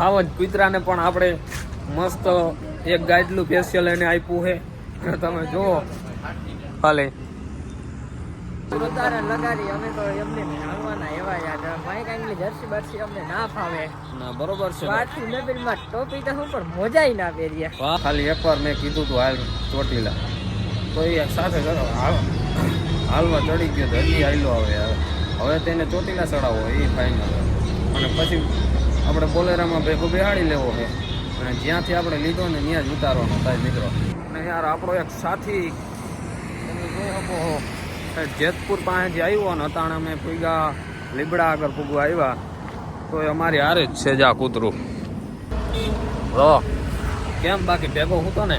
હાવ જ કૂતરાને પણ આપણે મસ્ત એક ગાઈડલું ફેશિયલ એને આપ્યું છે. તમે જુઓ. ભલે વધારે લગાડી અમે તો એમને એવા યાદ ભાઈ કાંઈ જર્સી બરસી અમને ના ફાવે. ના બરોબર છે. ટોપી તો હું પણ મોજાય ના પહેરીએ વાહ, ખાલી એકવાર મેં કીધું તું હાલ ચોટીલા. તો એ સાથે કરો. હાલ. હાલમાં ચડી ગયો હજી હાલ્યો આવે. હવે તેને ચોટીલા ચડાવો એ ફાઇનલ અને પછી આપણે બોલેરામાં ભેગો બેહાડી લેવો છે. અને જ્યાંથી આપણે લીધો ને ત્યાં જ ઉતારવાનો થાય મિત્રો. અને યાર આપણો એક સાથી તમે જોઈ શકો છો એ જેતપુર આવ્યો ને અતાણે અમે પૂગા લીબડા આગળ પૂગવા આવ્યા. તો એ અમારી હારે જ છે જા કૂતરું. તો કેમ બાકી ભેગો હું તો ને?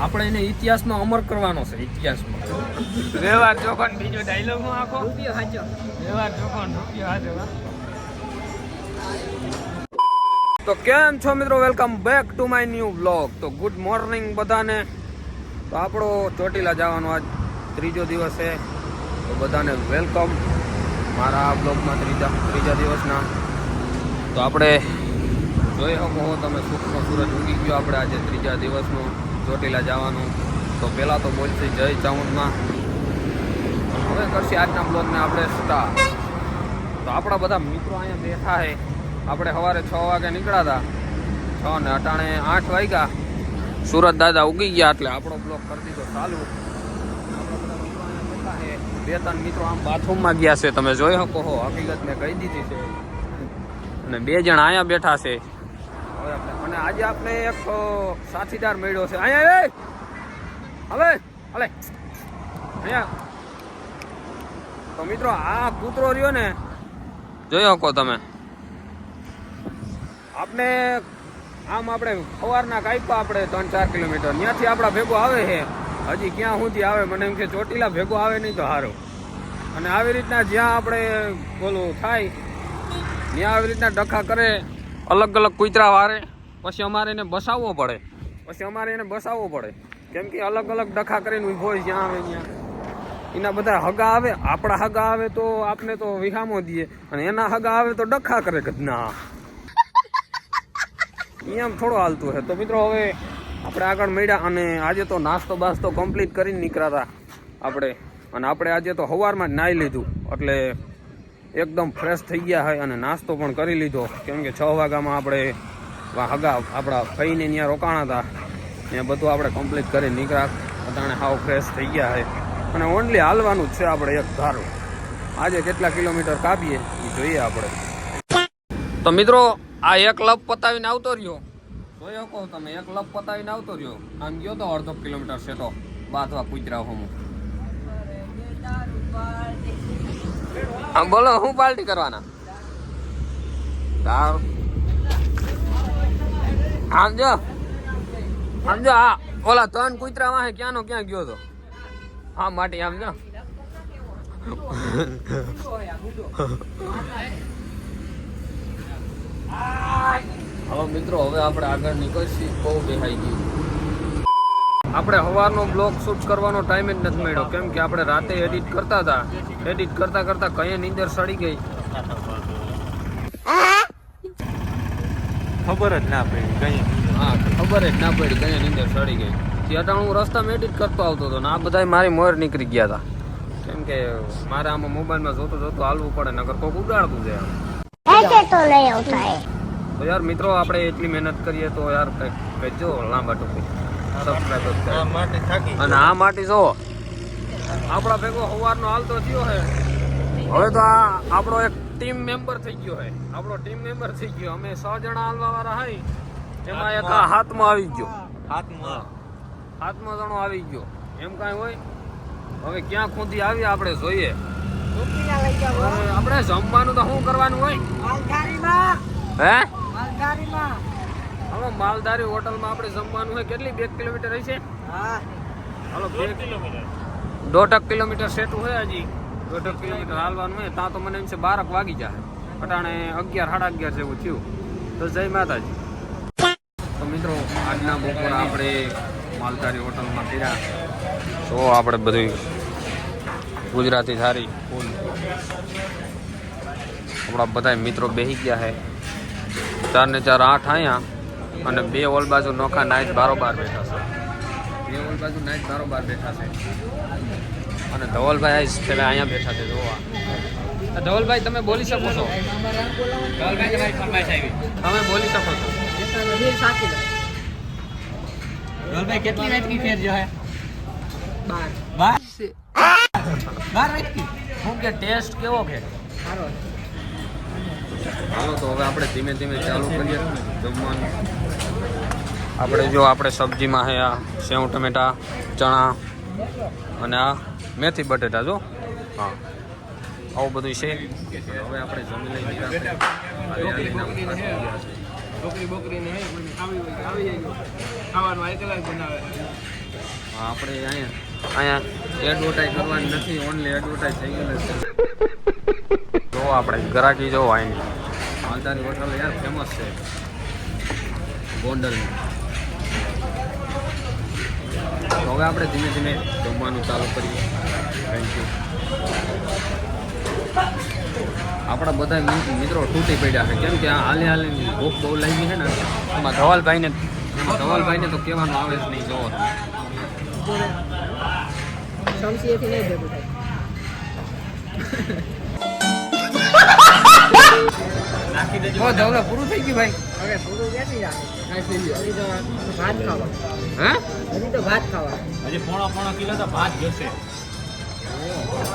આપણે એને ઇતિહાસમાં અમર કરવાનો છે ઇતિહાસમાં. વ્યવહાર ચોખંડ બીજો ડાયલોગ નો આખો. રૂપિયો હાચો વ્યવહાર ચોખંડ રૂપિયો હાજર તો કેમ છો મિત્રો? Welcome back to my new blog તો ગુડ મોર્નિંગ બધાને. તો આપણો ચોટીલા જવાનો આજ ત્રીજો દિવસ છે. તો બધાને વેલકમ મારા આ બ્લોગમાં ત્રીજા ત્રીજા દિવસના. તો આપણે જોઈ શકો તમે સુખનો સૂરજ ઉગી ગયો આપણે આજે ત્રીજા દિવસનું ચોટીલા જવાનું. તો પહેલાં તો બોલશે જય ચામુંડમાં. હવે કરશે આજના બ્લોગને આપણે સ્ટાર તો આપણા બધા મિત્રો અહીંયા બેઠા છે. આપણે સવારે છ વાગે નીકળ્યા હતા. છ ને અટાણે આઠ વાગ્યા. સુરત દાદા ઉગી ગયા એટલે આપણો બ્લોક કરી દીધો. ચાલુ. બે ત્રણ મિત્રો આમ બાથરૂમમાં ગયા છે. તમે જોઈ શકો હો હકીકત મેં કહી દીધી છે. અને બે જણ અહીંયા બેઠા છે. અને આજે આપણે એક સાથીદાર મળ્યો છે. અહીંયા હવે! હવે અહીંયા! તો મિત્રો, આ કૂતરો રહ્યો ને, જોઈ શકો તમે. આપણે આમ આપણે સવારના કાપ્યા આપણે ત્રણ ચાર કિલોમીટર. ત્યાંથી આપણા ભેગો આવે છે. હજી ક્યાં સુધી આવે? મને એમ કે ચોટીલા ભેગો આવે નહીં તો સારો અને આવી રીતના જ્યાં આપણે બોલું થાય, ત્યાં આવી રીતના ડખા કરે, અલગ અલગ કૂતરા વારે. પછી અમારે એને બસાવવો પડે. પછી અમારે એને બસાવવો પડે. કેમ કે અલગ અલગ ડખા કરીને ઊભો જ્યાં આવે ત્યાં. એના બધા હગા આવે. આપણા હગા આવે તો આપને તો વિહામો દઈએ. અને એના હગા આવે તો ડખા કરે ગધના એમ થોડો હાલતું છે. તો મિત્રો હવે આપણે આગળ મળ્યા અને આજે તો નાસ્તો બાસ્તો કમ્પ્લીટ કરીને નીકળ્યા આપણે. અને આપણે આજે તો સવારમાં જ નાહી લીધું. એટલે એકદમ ફ્રેશ થઈ ગયા હોય અને નાસ્તો પણ કરી લીધો. કેમ કે છ વાગ્યામાં આપણે હગા આપણા ફઈને ત્યાં રોકાણા હતા. ત્યાં બધું આપણે કમ્પ્લીટ કરી નીકળ્યા. બધાને હાવ ફ્રેશ થઈ ગયા હોય અને ઓનલી હાલવાનું જ છે આપણે એક ધારું. આજે કેટલા કિલોમીટર કાપીએ એ જોઈએ આપણે. તો મિત્રો આ એક લપ પતાવીને આવતો રહ્યો. તો એ કહો તમે એક લપ પતાવીને આવતો રહ્યો. આમ ગયો તો અડધો કિલોમીટર છે તો બાથવા કૂતરા હું આમ બોલો હું પાર્ટી કરવાના? સારું આમ જો. આમ જો હા. ઓલા ત્રણ કૂતરા વાહે ક્યાંનો ક્યાં ગયો તો? હા માટે આમ જો. હવે મિત્રો હવે આપણે આગળ નીકળશી બહુ બેહાઈ ગયું. આપણે સવારનો બ્લોગ શૂટ કરવાનો ટાઈમ જ નથી મળ્યો. કેમ કે આપણે રાતે એડિટ કરતા હતા. એડિટ કરતા કરતા કઈ નીંદર સડી ગઈ. ખબર જ ના પડી કઈ હા ખબર જ ના પડી કઈ નીંદર સડી ગઈ. ત્યાં હું રસ્તામાં એડિટ કરતો આવતો હતો ને આ બધા મારી મોર નીકળી ગયા હતા. કેમ કે મારે આમાં મોબાઈલમાં જોતો જોતો હાલવું પડે નગર કોક ઉડાડતું છે તો યાર મિત્રો આપણે એટલી મહેનત કરીએ તો યાર કઈ કહેજો લાંબા ટૂંકી. સબસ્ક્રાઇબ અને આ માટે જો આપણા ભેગો સવારનો હાલતો થયો હે. હવે તો આ આપણો એક ટીમ મેમ્બર થઈ ગયો હે. આપણો ટીમ મેમ્બર થઈ ગયો. અમે છ જણા હાલવા વાળા હઈ એમાં એક હાથમાં આવી ગયો. હાથમાં. હાથમાં જણો આવી ગયો. એમ કાઈ હોય? હવે ક્યાં ખૂંદી આવી આપણે જોઈએ. રૂપિયા લઈ જાઓ આપણે જમવાનું તો શું કરવાનું હોય? માલધારીમાં હે? માલધારીમાં. હવે માલધારી હોટલમાં આપણે જમવાનું હોય. કેટલી બે કિલોમીટર હશે? હા. હાલો બે કિલોમીટર. દોઢક કિલોમીટર સેટું હોય હજી. દોઢક કિલોમીટર હાલવાનું હોય. ત્યાં તો મને એમ છે બારક વાગી જાય અટાણે અગિયાર સાડા અગિયાર જેવું થયું. તો જય માતાજી. તો મિત્રો આજના બપોર આપણે માલધારી હોટલમાં ફેર્યા. તો આપણે બધું ગુજરાતી ફૂલ. આપણા બધા મિત્રો બેસી ગયા છે ચાર ને ચાર આઠ અહીંયા અને બે ઓલ બાજુ નોખા નાઈટ બારોબાર બેઠા છે. બે ઓલ બાજુ નાઈટ બારોબાર બેઠા છે. અને ધવલભાઈ પેલા અહીંયા બેઠા છે, જોવા. ધવલભાઈ, તમે બોલી શકો છો? તમે બોલી શકો છો? ધવલભાઈ, કેટલી વેચકી ફેર જો હે? બાર. બાર? બાર વેચકી શું કે ટેસ્ટ કેવો કે? સારો હાલો તો હવે આપણે ધીમે ધીમે ચાલુ કરીએ. જમવાનું. આપણે જો આપણે સબ્જીમાં છે આ સેવ ટમેટા ચણા અને આ મેથી બટેટા જો. હા. આવું બધું છે. હવે આપણે જમી લઈએ. છોકરી આવી જાય. ખાવાનું બનાવે. આપણે અહીંયા અહીંયા એડવર્ટાઈઝ કરવાની નથી ઓનલી એડવર્ટાઈઝ થઈ ગયેલી છે. જો આપણે ગરાકી જો આઈની માલધારી હોટલ યાર ફેમસ છે. ગોંડલની. તો હવે આપણે ધીમે ધીમે જમવાનું ચાલુ કરીએ. થેન્ક યુ આપણા બધા મિત્રો તૂટી પડ્યા છે. કેમ કે આ હાલે હાલે ભૂખ બહુ લાગી છે ને. એમાં ધવલભાઈને એમાં ધવલભાઈને તો કહેવાનું આવે જ નહીં જોવો તમે શમશીએથી નહીં ભેગું થાય. નાખી દેજો પૂરું થઈ ગયું ભાઈ? હવે પૂરું ક્યાંથી ભાત ખાવા. હા? હજી તો ભાત ખાવા. હજી પોણો પોણો કિલો તો ભાત જશે.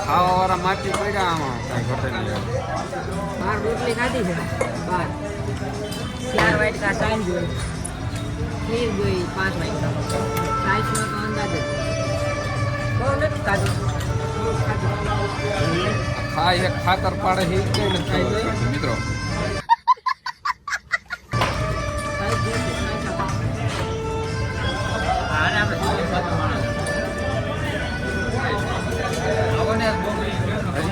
ખાવા વાળા માટી પડ્યા આમાં. કાંઈ ઘટે નહીં બાર રોટલી ખાધી છે. બાર ચાર વાટકા સાઈન જોઈ ખીર જોઈ પાંચ વાટકા. સાઈસનો તો અંદાજ. જ ખાય એક ખાતર પાડે છે ઈ કેમ નથી મિત્રો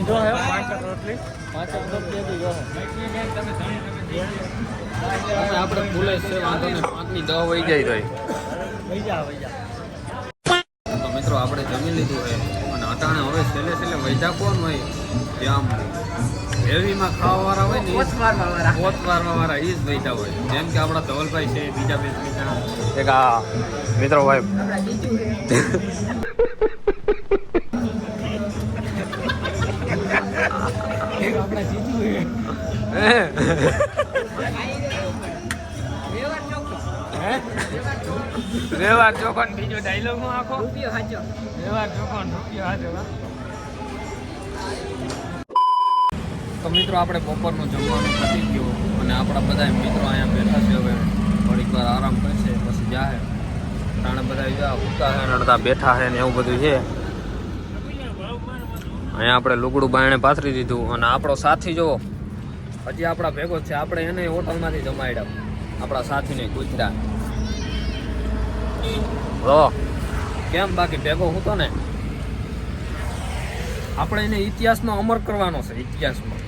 જો હે પાંચ રોટલી પાંચ રોટલી હજી જો આપણે ભૂલે છે વાંધો ને પાંચની દવા વહી જાય રહી જા વહી તો મિત્રો આપણે જમી લીધું હોય. અને અટાણે હવે છેલ્લે છેલ્લે વૈજા કોણ હોય? ત્યાં હેવીમાં હેવીમાં ખાવાવાળા હોય ને વાળા પોત મારવા વાળા એ જ વૈજા હોય. જેમ કે આપણા ધવલભાઈ છે બીજા બે મિત્ર એક આ મિત્રો ભાઈ. વ્યવહાર ચોખન બીજો ડાયલોગ નો આખો. રૂપિયો સાચો. વ્યવહાર ચોખન રૂપિયો હાથે તો મિત્રો આપણે બપોરનું જમવાનું પતી ગયું અને આપણા બધા મિત્રો અહીંયા બેઠા છે હવે. થોડીક વાર આરામ કરશે પછી જાહે. તાણે બધા જા ઉતા છે ને અડધા બેઠા છે ને એવું બધું છે. અહીંયા આપણે લુગડું બાયણે પાથરી દીધું અને આપણો સાથી જો હજી આપણા ભેગો છે આપણે એને હોટલમાંથી જમાડ્યા. આપણા સાથીને કૂતરા લો કેમ બાકી ભેગો હું તો ને? આપણે એને ઇતિહાસમાં અમર કરવાનો છે ઇતિહાસમાં.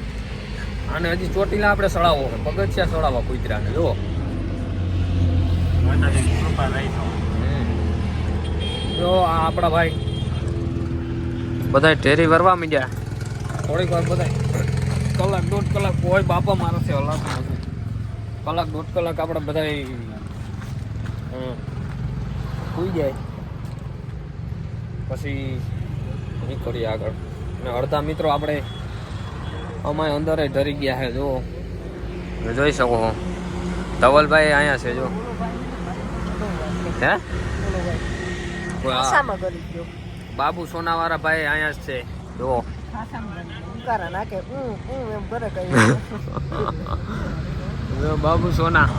આને હજી ચોટીલા આપણે સળાવો છે પગથિયા સડાવવા કુતરાને જો માતાજી કૃપા રહી તો. જો આ આપણા ભાઈ. બધા ઢેરી વરવા મીડ્યા. થોડીક વાર બધા કલાક દોઢ કલાક કોઈ બાપા મારાથી હલાતું નથી. કલાક દોઢ કલાક આપણે બધા સુઈ જાય. પછી નીકળીએ આગળ. અને અડધા મિત્રો આપણે અમાય અંદર ધરી ગયા છે જો જોઈ શકો છો. ધવલભાઈ અહીંયા છે જો હે? બાબુ સોનાવાળા ભાઈ અહીંયા જ છે જો બાબુ સોના.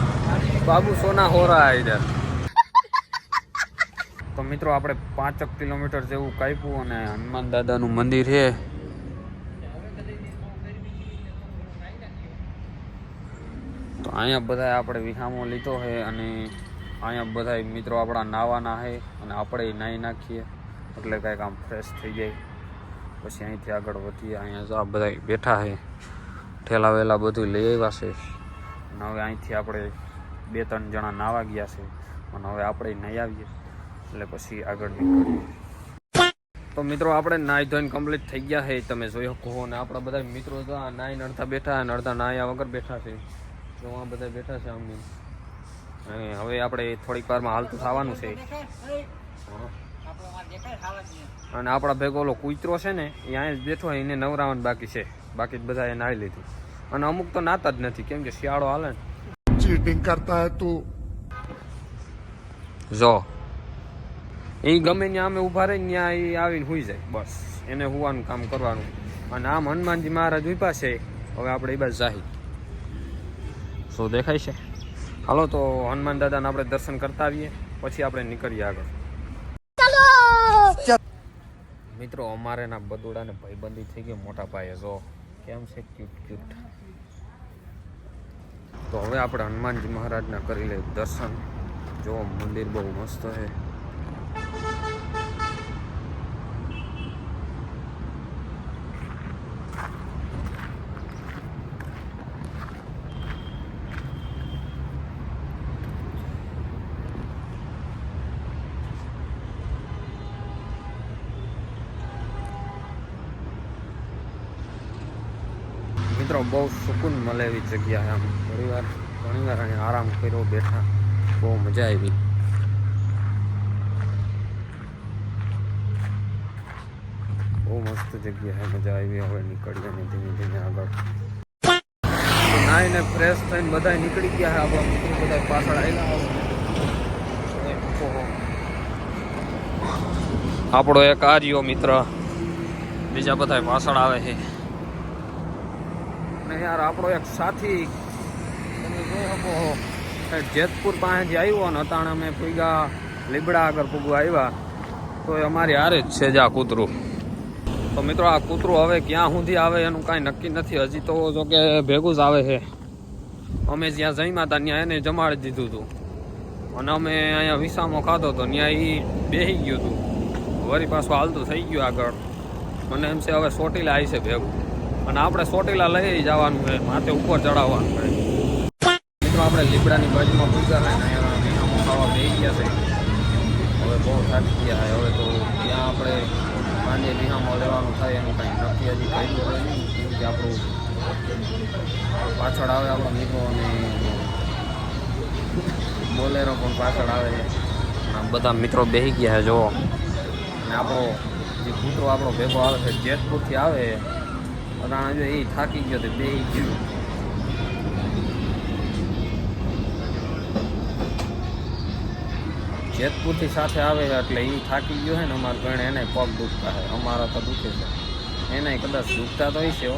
બાબુ સોના હો રહા ઇધર મિત્રો, આપણે પાંચક કિલોમીટર જેવું કાપ્યું અને હનુમાન દાદાનું મંદિર છે. તો અહીંયા બધા આપણે વિહામો લીધો છે અને અહીંયા બધા મિત્રો આપણા નાવાના છે અને આપણે નાહી નાખીએ. એટલે કાંઈક આમ ફ્રેશ થઈ જાય. પછી અહીંથી આગળ વધીએ. અહીંયા આ બધા બેઠા છે. ઠેલા વેલા બધું લઈ આવ્યા છે. અને હવે અહીંથી આપણે બે ત્રણ જણા નાવા ગયા છે. અને હવે આપણે નહીં આવીએ. એટલે પછી આગળ તો મિત્રો આપણે નાહી ધોઈને કમ્પ્લીટ થઈ ગયા છે. તમે જોઈ શકો અને આપણા બધા મિત્રો તો આ નાહી નડતા બેઠા નડતા નાહ્યા વગર બેઠા છે. તો આ બધા બેઠા છે અમને હવે આપણે થોડીક વારમાં હાલતું થવાનું છે. અને આપણા ભેગો ઓલો કૂતરો છે ને એ અહીંયા જ બેઠો એને નવરાવન બાકી છે. બાકી બધા એ નાહી લીધું. અને અમુક તો નાતા જ નથી કેમ કે શિયાળો હાલે ચીટિંગ કરતા તું. જો એ ગમે ત્યાં અમે ઊભા રહીને ત્યાં એ આવીને હોઈ જાય બસ. એને હોવાનું કામ કરવાનું. અને આમ હનુમાનજી મહારાજ ઊભા છે. હવે આપણે એ બાજુ જાહી. શું દેખાય છે? હાલો તો હનુમાન દાદાને આપણે દર્શન કરતા આવીએ પછી આપણે નીકળીએ આગળ. મિત્રો અમારે ના બદોડાને ભાઈબંધી થઈ ગઈ મોટા પાયે જો. કેમ છે? Cute cute. તો હવે આપણે હનુમાનજી મહારાજના કરી લઈએ દર્શન. જો મંદિર બહુ મસ્ત છે. મિત્રો બહુ સુકૂન મળે એવી જગ્યા આમ. ઘણી વાર ઘણી આરામ કર્યો, બેઠા. બહુ મજા આવી. બહુ મસ્ત જગ્યા મજા આવી. હવે નીકળીએ ને ધીમે ધીમે આગળ. નાઈને ફ્રેશ થઈને બધા નીકળી ગયા છે, આપણા મિત્રો બધા પાછળ આવ્યા આપણો એક આર્યો મિત્ર, બીજા બધા પાછળ આવે છે. ને યાર, આપણો એક સાથી જેતપુર પાસેથી આવ્યો ને અતાણે અમે પૂગ્યા લીબડા આગળ પૂગવા આવ્યા. તો એ અમારી હારે જ છે જ આ કૂતરું. તો મિત્રો, આ કૂતરું હવે ક્યાં સુધી આવે એનું કાંઈ નક્કી નથી. હજી તો જો કે ભેગું જ આવે છે. અમે જ્યાં જમ્યા હતા ત્યાં એને જમાડી દીધું હતું અને અમે અહીંયા વિસામો ખાધો તો ત્યાં એ બેસી ગયું હતું વરી પાછું હાલતું થઈ ગયું આગળ. મને એમ છે, હવે ચોટીલા આવી છે ભેગું. અને આપણે ચોટીલા લઈ જવાનું છે માથે ઉપર ચડાવવાનું છે. મિત્રો આપણે લીપડાની બાજુમાં પૂજા થાય ને અહીંયા વિહામો ખાવા બેસી ગયા છે. હવે બહુ થાકી ગયા છે. હવે તો ત્યાં આપણે સાંજે બિહામાં લેવાનું થાય એનું કાંઈ નક્કી હજી કર્યું નહીં કેમ કે આપણું પાછળ આવે આપણો મિત્રો અને બોલેરો પણ પાછળ આવે છે. બધા મિત્રો બેસી ગયા છે જુઓ. અને આપણો જે કૂતરો આપણો ભેગો આવે છે જેતપુરથી આવે અટાણે જો એ થાકી ગયો તો બે ગયો. જેતપુરથી સાથે આવે એટલે એ થાકી ગયો છે ને અમારા ગણે એને પગ દુખતા છે અમારા તો દુખે છે. એને કદાચ દુખતા તો છે.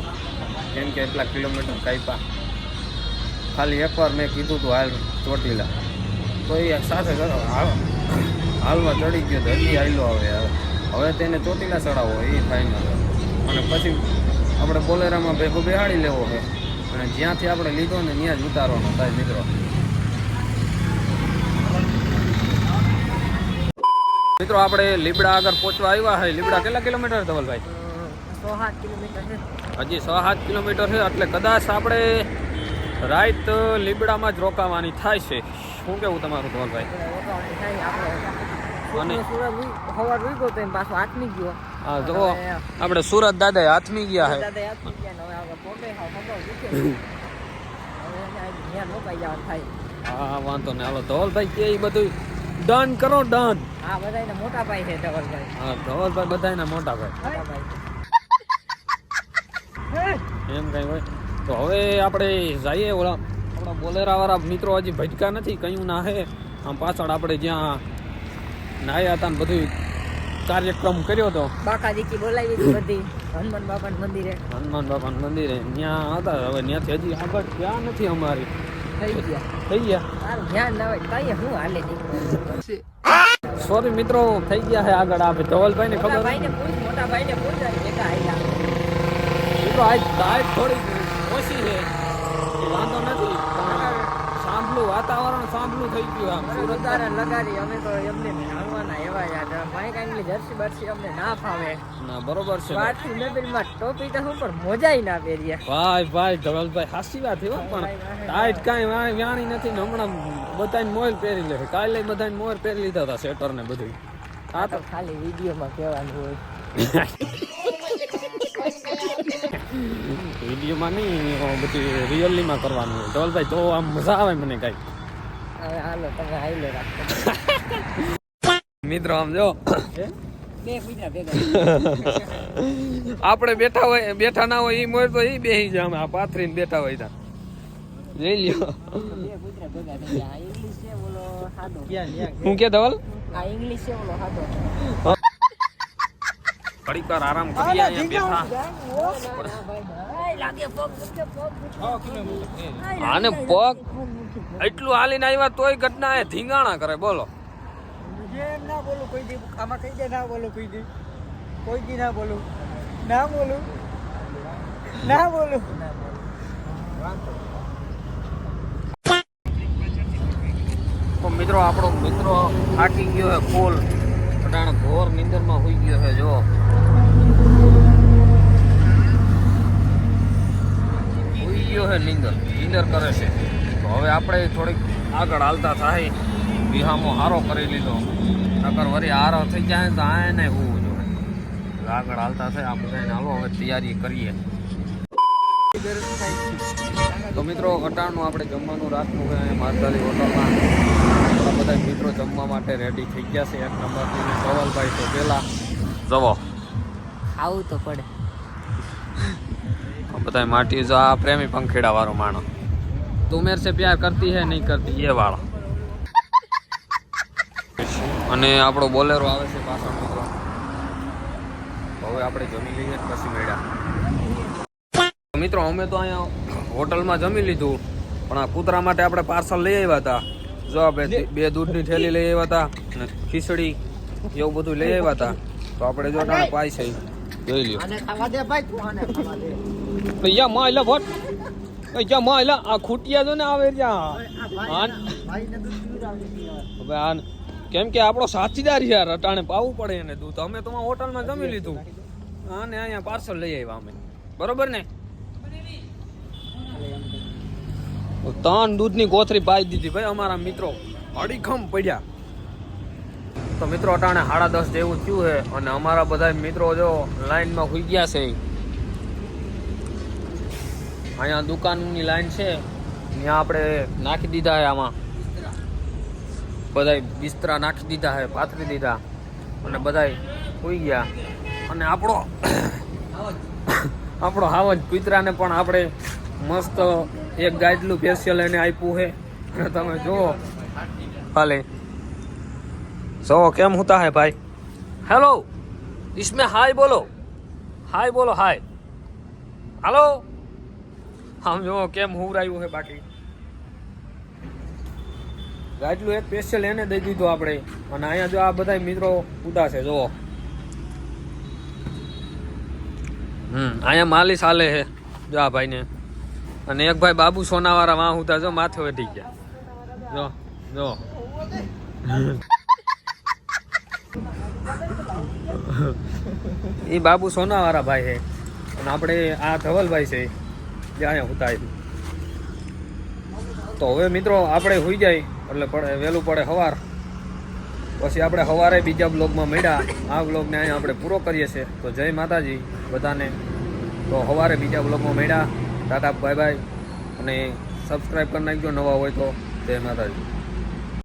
કેમ કે એટલા કિલોમીટર કાપ્યા ખાલી એકવાર મેં કીધું હતું હાલ ચોટીલા. તો એ સાથે કરો હાલ, હાલવા ચડી ગયો તો હજી હાલ્યો આવે. હવે તેને ચોટીલા ચડાવો એ ફાઇનલ અને પછી આપણે બોલેરામાં ભેગો બેહાડી લેવો છે. અને જ્યાંથી આપણે લીધો ને ત્યાં જ ઉતારવાનો થાય મિત્રો. મિત્રો આપણે લીબડા આગળ પહોંચવા આવ્યા છે લીબડા કેટલા કિલોમીટર ધવલભાઈ? હજી સો સાત કિલોમીટર છે એટલે કદાચ આપણે રાઈત લીબડામાં જ રોકાવાની થાય છે. શું કેવું તમારું ધવલભાઈ? અને- તો હા જો આપણે સુરત દાદા હાથમી ગયા થાય. હા વાંધો ને હાલો ધવલભાઈ કે એ બધું ડન કરો ડન હા બધા એના મોટા ભાઈ છે ધવલભાઈ. હા ધવલભાઈ બધાને મોટા ભાઈ. એમ કઈ હોય. તો હવે આપણે જઈએ ઓલા આપણા બોલેરા વાળા મિત્રો હજી ભટકા નથી કયું ના હે. આમ પાછળ આપણે જ્યાં નાયા હતા ને બધું કાર્યક્રમ કર્યો હતો બાકા દીકી બોલાવી હતી બધી. હનુમાન બાપાના મંદિરે. હનુમાન બાપાનું મંદિરે. ત્યાં હતા હવે ત્યાંથી હજી આગળ ક્યાં નથી અમારી? થઈ ગયા. થઈ ગયા? ધ્યાન ના હોય કઈ હું હાલે સોરી મિત્રો થઈ ગયા છે આગળ આપે. ધવલભાઈ ને ખબર ભાઈને પૂછ મોટા ભાઈને પૂછ ભેગા આયા મિત્રો આજ થોડી ઓછી છે. વાંધો નથી. સાંભળું વાતાવરણ સાંભળું થઈ ગયું આમ. સુરત લગાડી અમે તો એમને હાલવાના એવા ભાઈ કાંઈ જર્સી બરસી અમને ના ફાવે. ના બરોબર છે. નબીલમાં ટોપી તો હું પણ મોજાઈ ના પહેરીએ. ભાઈ ભાઈ ધવલભાઈ હાસી વાત હો, પણ ટાઈટ કાંઈ વાણી નથી ને હમણાં બધાને મોર પહેરી લે કાલે બધાને મોર પહેરી લીધા હતા સેટર ને બધું. આ તો ખાલી વિડીયોમાં કહેવાનું હોય. વિડીયોમાં નહીં બધી રિયલીમાં કરવાનું હોય. ધવલભાઈ તો આમ મજા આવે મને કાંઈ. હવે હાલો તમે હાઈલે રાખો. મિત્રો આમ જો. આપણે બેઠા હોય બેઠા ના હોય એ મોર તો એ બેસી જાય આ પાથરીને બેઠા હોય ત્યાં. જોઈ લ્યો. હું કે ધવલ? ઘડીક વાર આરામ કરી અહીંયા બેઠા. આને પગ એટલું હાલીને આવ્યા તોય ઘટના એ ધીંગાણા કરે બોલો. ના બોલું, કોઈ દી આમાં થઈ દે ના બોલું કોઈ દી. કોઈ દી ના બોલું. ના બોલું. ના બોલું. તો મિત્રો, આપણો મિત્રો ફાટી ગયો છે ફૂલ. પટાણ ઘોર નિંદરમાં હોઈ ગયો છે, જો. હોઈ ગયો છે નિંદર. નિંદર કરે છે. તો હવે આપણે થોડીક આગળ હાલતા થાય. વિહામો હારો કરી લીધો. નકર વરી હારો થઈ જાય તો આ ને હોવું જોઈએ. આગળ હાલતા થાય આપણે બધાને હાલો હવે તૈયારી કરીએ. તો મિત્રો અટાણું આપણે જમવાનું રાખવું હોય અહીંયા મારદાલી હોટલમાં. આપણા બધા મિત્રો જમવા માટે રેડી થઈ ગયા છે. એક નંબરથી સવાલભાઈ તો પહેલાં જવો. આવું તો પડે. બધા માટી જો આ પ્રેમી પંખેડા વાળો માણો. ઉમેર છે પ્યાર કરતી હે નહીં કરતી એ વાળો. અને આપણો બોલેરો આવે છે પાછળ મિત્રો. હવે આપણે જમી લઈએ પછી મેળ્યા. મિત્રો અમે તો અહીંયા હોટલમાં જમી લીધું પણ આ કૂતરા માટે આપણે પાર્સલ લઈ આવ્યા હતા. જો આપણે બે દૂધની થેલી લઈ આવ્યા હતા અને ખીચડી એવું બધું લઈ આવ્યા હતા. તો આપણે જો ટાણે પાય છે. જોઈ લ્યો. અહીંયા માં એટલે દે. અહીંયા માં એટલે આ ખૂટિયા જો ને આવે ત્યાં હવે. આ કેમ કે આપણો સાથીદાર યાર અટાણે પાવું પડે એને દૂધ અમે તો હોટલમાં જમી લીધું. અને અહીંયા પાર્સલ લઈ આવ્યા અમે. બરોબર ને? ત્રણ દૂધની કોથરી પાઈ દીધી ભાઈ અમારા મિત્રો. અડીખમ પડ્યા. તો મિત્રો, અટાણે સાડા દસ જેવું થયું છે અને અમારા બધા મિત્રો જો લાઈનમાં હોઈ ગયા છે. અહીંયા દુકાનની લાઈન છે. ત્યાં આપણે નાખી દીધા આમાં. બધાય બિસ્તરા નાખી દીધા હે પાથરી દીધા. અને બધાય હોઈ ગયા. અને આપણો આપણો હાવજ કૂતરાને પણ આપણે મસ્ત એક ગાજલું ફેશિયલ એને આપ્યું છે અને તમે જુઓ. હાલે. જો કેમ હું તા હે ભાઈ? હેલો ઇસમે હાય બોલો. હાય બોલો, હાય. હાલો હા જો કેમ હું રહ્યું હે બાકી. ગાજલું એક સ્પેશિયલ એને દઈ દીધું આપણે. અને અહીંયા જો આ બધા મિત્રો ઉદાસ જુઓ. હમ, અહીંયા માલિશ હાલે છે, જો આ ભાઈને. અને એક ભાઈ બાબુ સોનાવાળા વાહ ઉતા જો માથે વધી ગયા. જો જો. એ બાબુ સોનાવાળા ભાઈ છે. અને આપણે આ ધવલભાઈ છે, જે અહીંયા ઉતાય તો હવે મિત્રો, આપણે હોઈ જાય. એટલે પડે વહેલું પડે સવાર પછી આપણે સવારે બીજા બ્લોગમાં મળ્યા. આ બ્લોગને અહીંયા આપણે પૂરો કરીએ છીએ. તો જય માતાજી બધાને. તો સવારે બીજા બ્લોગમાં મળ્યા. ટાટા બાય બાય અને સબસ્ક્રાઈબ કરી નાખજો નવા હોય તો. જય માતાજી.